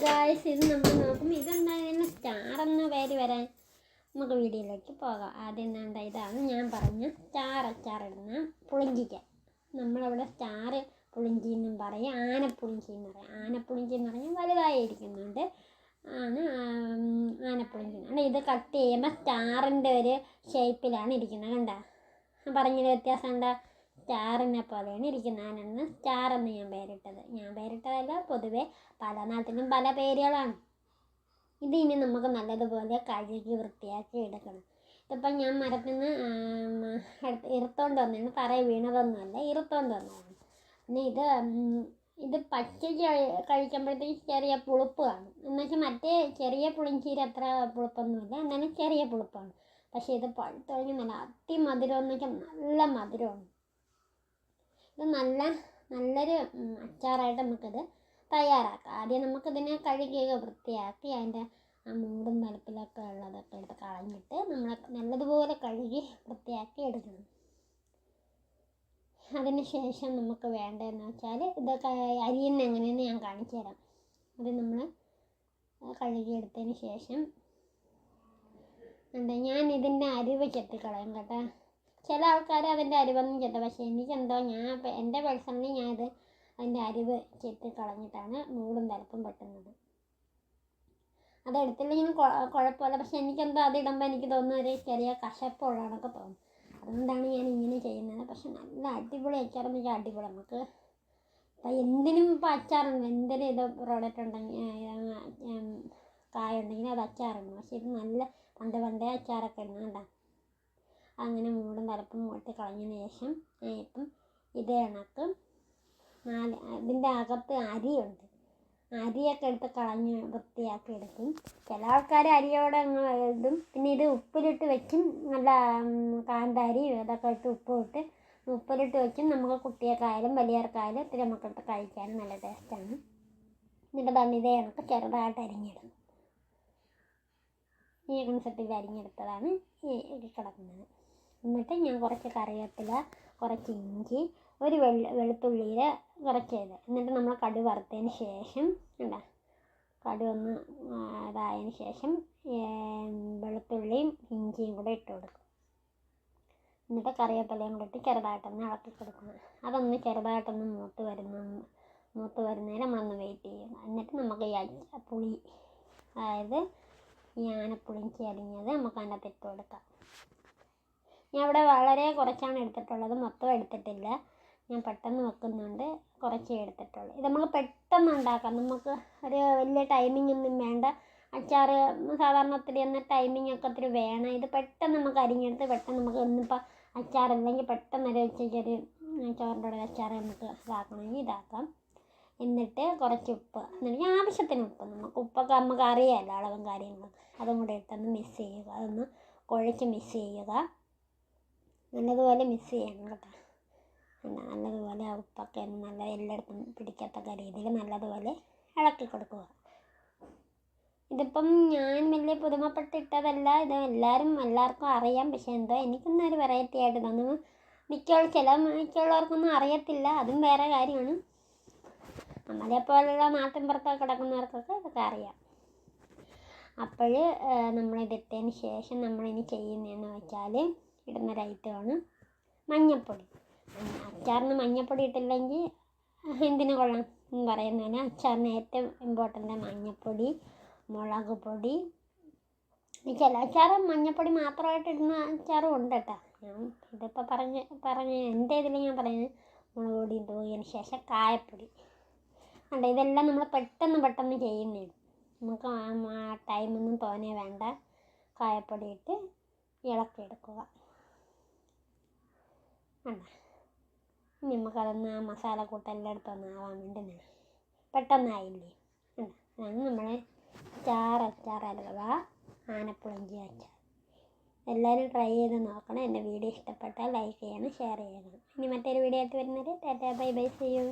Guys ഇത് നമ്മൾ നോക്കും. ഇതുണ്ടായിരുന്ന സ്റ്റാർ എന്ന പേര് വരാൻ നമുക്ക് വീഡിയോയിലേക്ക് പോകാം. ആദ്യം എന്താ ഇതാണ് ഞാൻ പറഞ്ഞ സ്റ്റാർ അച്ചാറിടുന്ന പുളിഞ്ചിക്ക. നമ്മളവിടെ സ്റ്റാർ പുളിഞ്ചി എന്നും പറയും ആനപ്പുളിഞ്ചി എന്ന് പറയും. ആനപ്പുളിഞ്ചി എന്ന് പറഞ്ഞാൽ വലുതായി ഇരിക്കുന്നുണ്ട്. ആണ് ആനപ്പുളിഞ്ചി. അല്ല ഇത് കട്ട് ചെയ്യുമ്പോൾ സ്റ്റാറിന്റെ ഒരു ഷേപ്പിലാണ് ഇരിക്കുന്നത് കണ്ട. പറഞ്ഞൊരു വ്യത്യാസം എന്താ? സ്റ്റാറിനെ പോലെയാണ് ഇരിക്കുന്നത്. അതിനാണ് സ്റ്റാർ എന്ന് ഞാൻ പേരിട്ടത്. ഞാൻ പേരിട്ടതല്ല പൊതുവെ പല നാട്ടിലും പല പേരുകളാണ്. ഇത് ഇനി നമുക്ക് നല്ലതുപോലെ കഴുകി വൃത്തിയാക്കി എടുക്കണം. ഇതിപ്പം ഞാൻ മരത്തിൽ നിന്ന് ഇറുത്തോണ്ട് വന്നതാണ്. തറ വീണതൊന്നുമല്ല ഇറുത്തോണ്ട് വന്നതാണ്. പിന്നെ ഇത് ഇത് പച്ച കഴി- കഴിക്കുമ്പോഴത്തേക്ക് ചെറിയ പുളിപ്പ് കാണും. എന്നുവെച്ചാൽ മറ്റേ ചെറിയ പുളിഞ്ചീര അത്ര പുളിപ്പൊന്നുമില്ല. എന്നാലും ചെറിയ പുളിപ്പാണ്. പക്ഷേ ഇത് പഴുത്ത് കഴിഞ്ഞാൽ നല്ല അതിമധുരം എന്നൊക്കെ നല്ല മധുരമാണ്. ഇത് നല്ല നല്ലൊരു അച്ചാറായിട്ട് നമുക്കിത് തയ്യാറാക്കാം. ആദ്യം നമുക്കിതിനെ കഴുകിയൊക്കെ വൃത്തിയാക്കി അതിന്റെ ആ മൂടും തലപ്പിലൊക്കെ ഉള്ളതൊക്കെ എടുത്ത് കളഞ്ഞിട്ട് നമ്മൾ നല്ലതുപോലെ കഴുകി വൃത്തിയാക്കി എടുക്കണം. അതിന് ശേഷം നമുക്ക് വേണ്ടതെന്ന് വെച്ചാൽ ഇതൊക്കെ അരിയുന്ന എങ്ങനെയെന്ന് ഞാൻ കാണിച്ചു തരാം. അത് നമ്മൾ കഴുകിയെടുത്തതിന് ശേഷം എന്താ ഞാൻ ഇതിന്റെ അരിവ് ചെത്തിക്കളയും കേട്ടോ. ചില ആൾക്കാർ അതിന്റെ അരിവൊന്നും ചെത്ത പക്ഷേ എനിക്കെന്തോ ഞാൻ എന്റെ പേഴ്സണലി ഞാനത് അതിന്റെ അരിവ് ചെത്തി കളഞ്ഞിട്ടാണ് മൂടും തലപ്പും പെട്ടുന്നത് അതെടുത്തില്ലെങ്കിൽ കുഴ- കുഴപ്പമില്ല. പക്ഷെ എനിക്കെന്തോ അതിടുമ്പോൾ എനിക്ക് തോന്നുന്ന ഒരു ചെറിയ കശപ്പുള്ളതൊക്കെ തോന്നും. അതുകൊണ്ടാണ് ഞാൻ ഇങ്ങനെ ചെയ്യുന്നത്. പക്ഷെ നല്ല അടിപൊളി അച്ചാറെന്ന് വെച്ചാൽ അടിപൊളി. നമുക്ക് ഇപ്പം എന്തിനും ഇപ്പം അച്ചാറുണ്ട്. എന്തിനും ഇത് പ്രോഡക്റ്റ് ഉണ്ടെങ്കിൽ കായ ഉണ്ടെങ്കിൽ അത് അച്ചാറുണ്ട്. പക്ഷെ ഇത് നല്ല പണ്ട് പണ്ടേ അച്ചാറൊക്കെ ഇടുന്നത് കണ്ടോ. അങ്ങനെ മൂടും തലപ്പും വെട്ടി കളഞ്ഞതിന് ശേഷം ഇപ്പം ഇത് കണക്ക്. നാല് ഇതിന്റെ അകത്ത് അരിയുണ്ട്. അരിയൊക്കെ എടുത്ത് കളഞ്ഞ് വൃത്തിയാക്കി എടുക്കും. ചില ആൾക്കാർ അരിയോടെ അങ്ങ് ഇടും. പിന്നെ ഇത് ഉപ്പിലിട്ട് വെക്കും. നല്ല കാന്താരി അതൊക്കെ ഇട്ട് ഉപ്പ് ഇട്ട് ഉപ്പിലിട്ട് വെക്കും. നമുക്ക് കുട്ടിയൊക്കെയായാലും വലിയവർക്കായാലും ഇത്തിരി നമുക്കെടുത്ത് കഴിക്കാനും നല്ല ടേസ്റ്റാണ്. എന്നിട്ട് തന്നെ ഇതേ കണക്ക് ചെറുതായിട്ട് അരിഞ്ഞിടും. ഈ കൺസെപ്റ്റിൽ അരിഞ്ഞെടുത്തതാണ് ഈ കിടക്കുന്നത്. എന്നിട്ട് ഞാൻ കുറച്ച് കറിവേപ്പില കുറച്ച് ഇഞ്ചി ഒരു വെള്ള വെളുത്തുള്ളിയിൽ കുറച്ച് ഇത്. എന്നിട്ട് നമ്മൾ കടു വറുത്തതിന് ശേഷം എന്താ കടു ഒന്ന് അതായതിന് ശേഷം വെളുത്തുള്ളിയും ഇഞ്ചിയും കൂടെ ഇട്ട് കൊടുക്കും. എന്നിട്ട് കറിവേപ്പിലയും കൂടെ ഇട്ട് ചെറുതായിട്ടൊന്ന് ഇളക്കി കൊടുക്കണം. അതൊന്ന് ചെറുതായിട്ടൊന്ന് മൂത്ത് വരുന്ന മൂത്ത് വരുന്നതിന് നമ്മളൊന്ന് വെയിറ്റ് ചെയ്യണം. എന്നിട്ട് നമുക്ക് ഈ പുളി അതായത് ഈ ആനപ്പുളിഞ്ചി അരിഞ്ഞത് നമുക്ക് അതിനകത്ത് ഇട്ട് കൊടുക്കാം. ഞാൻ ഇവിടെ വളരെ കുറച്ചാണ് എടുത്തിട്ടുള്ളത്. മൊത്തം എടുത്തിട്ടില്ല. ഞാൻ പെട്ടെന്ന് വെക്കുന്നുണ്ട്. കുറച്ചേ എടുത്തിട്ടുള്ളൂ. ഇത് നമുക്ക് പെട്ടെന്ന് ഉണ്ടാക്കാം. നമുക്ക് ഒരു വലിയ ടൈമിംഗ് ഒന്നും വേണ്ട. അച്ചാർ സാധാരണ ഒത്തിരി എന്ന ടൈമിംഗ് ഒക്കെ ഒത്തിരി വേണം. ഇത് പെട്ടെന്ന് നമുക്ക് അരിഞ്ഞെടുത്ത് പെട്ടെന്ന് നമുക്ക് ഇന്നിപ്പോൾ അച്ചാർ ഇല്ലെങ്കിൽ പെട്ടെന്ന് ഒരു ഉച്ചയ്ക്ക് ഒരു ചോറിന്റെ കൂടെ അച്ചാർ നമുക്ക് ഇതാക്കണമെങ്കിൽ ഇതാക്കാം. എന്നിട്ട് കുറച്ച് ഉപ്പ്. എന്നിട്ട് ആവശ്യത്തിന് ഉപ്പ്. നമുക്ക് ഉപ്പൊക്കെ നമുക്ക് അറിയാമല്ലോ അളവും കാര്യങ്ങളും. അതും കൂടെ ഇട്ടൊന്ന് മിക്സ് ചെയ്യുക. അതൊന്ന് കുഴച്ച് മിക്സ് ചെയ്യുക. നല്ലതുപോലെ മിക്സ് ചെയ്യണം കേട്ടോ. നല്ലതുപോലെ ഉപ്പൊക്കെ നല്ല എല്ലായിടത്തും പിടിക്കത്തക്ക രീതിയിൽ നല്ലതുപോലെ ഇളക്കി കൊടുക്കുക. ഇതിപ്പം ഞാൻ വലിയ പുതുമപ്പെട്ടിട്ടതല്ല ഇത് എല്ലാവരും എല്ലാവർക്കും അറിയാം. പക്ഷേ എന്തോ എനിക്കൊന്നും ഒരു വെറൈറ്റി ആയിട്ട് തോന്നുന്നു മിക്ക ചില മിക്കുള്ളവർക്കൊന്നും അറിയത്തില്ല. അതും വേറെ കാര്യമാണ്. നമ്മളെ പോലുള്ള നാട്ടിൻ പുറത്തൊക്കെ കിടക്കുന്നവർക്കൊക്കെ ഇതൊക്കെ അറിയാം. അപ്പോൾ നമ്മളിതിട്ടതിന് ശേഷം നമ്മളിനി ചെയ്യുന്നതെന്ന് വെച്ചാൽ ഇടുന്നൊരു ഐറ്റമാണ് മഞ്ഞൾപ്പൊടി അച്ചാറിന് മഞ്ഞൾപ്പൊടി ഇട്ടില്ലെങ്കിൽ എന്തിനു കൊള്ളാം എന്ന് പറയുന്നതിന് അച്ചാറിന് ഏറ്റവും ഇമ്പോർട്ടന്റ് മഞ്ഞൾപ്പൊടി മുളക് പൊടി. ചില അച്ചാർ മഞ്ഞൾപ്പൊടി മാത്രമായിട്ട് ഇടുന്ന അച്ചാറും ഉണ്ട് കേട്ടോ. ഞാൻ ഇതിപ്പോൾ പറഞ്ഞ് പറഞ്ഞ് എന്റെ ഇതിൽ ഞാൻ പറയുന്നത് മുളക് പൊടി ഇട്ടതിന് ശേഷം കായപ്പൊടി. അല്ല ഇതെല്ലാം നമ്മൾ പെട്ടെന്ന് പെട്ടെന്ന് ചെയ്യുന്നതാണ് നമുക്ക് ആ ടൈമൊന്നും തോനെ വേണ്ട. കായപ്പൊടി ഇട്ട് ഇളക്കിയെടുക്കുക. ഇനി നമുക്കതൊന്ന് ആ മസാല കൂട്ടെല്ലാം എടുത്തൊന്ന് ആവാൻ വേണ്ടി നിന്ന് പെട്ടെന്നായില്ലേ? ഉണ്ട് അതാണ് നമ്മളെ അച്ചാർ ആനപ്പുളഞ്ചി അച്ചാർ. എല്ലാവരും ട്രൈ ചെയ്ത് നോക്കണം. എന്റെ വീഡിയോ ഇഷ്ടപ്പെട്ടാൽ ലൈക്ക് ചെയ്യണം ഷെയർ ചെയ്യണം. ഇനി മറ്റൊരു വീഡിയോ ആയിട്ട് വരുന്നത്. ടാറ്റാ ബൈ ബൈ ചെയ്യൂ